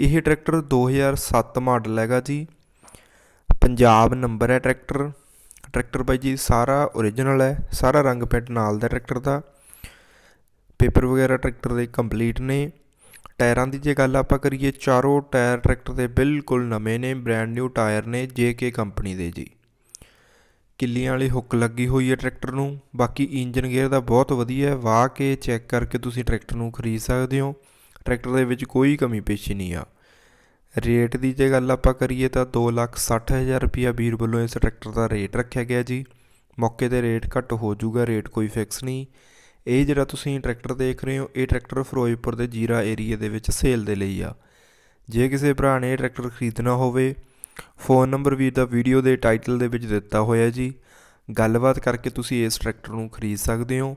ਇਹ tractor 2007 model ਹੈਗਾ ਜੀ। ਪੰਜਾਬ ਨੰਬਰ ਹੈ ਟਰੈਕਟਰ। ਟਰੈਕਟਰ ਬਾਈ ਜੀ ਸਾਰਾ ਓਰੀਜਨਲ ਹੈ, ਸਾਰਾ ਰੰਗ ਪੈਂਟ ਨਾਲ ਦਾ ਟਰੈਕਟਰ ਦਾ। ਪੇਪਰ ਵਗੈਰਾ ਟਰੈਕਟਰ ਦੇ ਕੰਪਲੀਟ ਨੇ। ਟਾਇਰਾਂ ਦੀ ਜੇ ਗੱਲ ਆਪਾਂ ਕਰੀਏ, ਚਾਰੋਂ ਟਾਇਰ ਟਰੈਕਟਰ ਦੇ ਬਿਲਕੁਲ ਨਵੇਂ ਨੇ ਬ੍ਰੈਂਡ ਨਿਊ ਟਾਇਰ ਨੇ ਕੇ ਕੰਪਨੀ ਦੇ ਜੀ। ਕਿੱਲੀਆਂ ਵਾਲੀ ਹੁੱਕ ਲੱਗੀ ਹੋਈ ਹੈ ਟਰੈਕਟਰ ਨੂੰ। ਬਾਕੀ ਇੰਜਨ ਗੇਅਰ ਦਾ ਬਹੁਤ ਵਧੀਆ ਹੈ, ਵਾਹ ਕੇ ਚੈੱਕ ਕਰਕੇ ਤੁਸੀਂ ਟਰੈਕਟਰ ਨੂੰ ਖਰੀਦ ਸਕਦੇ ਹੋ। ਟਰੈਕਟਰ ਦੇ ਵਿੱਚ ਕੋਈ ਕਮੀ ਪੇਸ਼ੀ ਨਹੀਂ ਆ। ਰੇਟ ਦੀ ਜੇ ਗੱਲ ਆਪਾਂ ਕਰੀਏ ਤਾਂ 260000 ਰੁਪਿਆ ਵੀਰ ਵੱਲੋਂ ਇਸ ਟਰੈਕਟਰ ਦਾ ਰੇਟ ਰੱਖਿਆ ਗਿਆ ਜੀ। ਮੌਕੇ ਤੇ ਰੇਟ ਘੱਟ ਹੋ ਜਾਊਗਾ, ਰੇਟ ਕੋਈ ਫਿਕਸ ਨਹੀਂ। ਇਹ ਜਿਹੜਾ ਤੁਸੀਂ ਟਰੈਕਟਰ ਦੇਖ ਰਹੇ ਹੋ, ਇਹ ਟਰੈਕਟਰ ਫਿਰੋਜ਼ਪੁਰ ਦੇ ਜੀਰਾ ਏਰੀਆ ਦੇ ਵਿੱਚ ਸੇਲ ਦੇ ਲਈ ਆ। ਜੇ ਕਿਸੇ ਭਰਾ ਨੇ ਇਹ ਟਰੈਕਟਰ ਖਰੀਦਣਾ ਹੋਵੇ, ਫੋਨ ਨੰਬਰ ਵੀਰ ਦਾ ਵੀਡੀਓ ਦੇ ਟਾਈਟਲ ਦੇ ਵਿੱਚ ਦਿੱਤਾ ਹੋਇਆ ਜੀ। ਗੱਲਬਾਤ ਕਰਕੇ ਤੁਸੀਂ ਇਸ ਟਰੈਕਟਰ ਨੂੰ ਖਰੀਦ ਸਕਦੇ ਹੋ।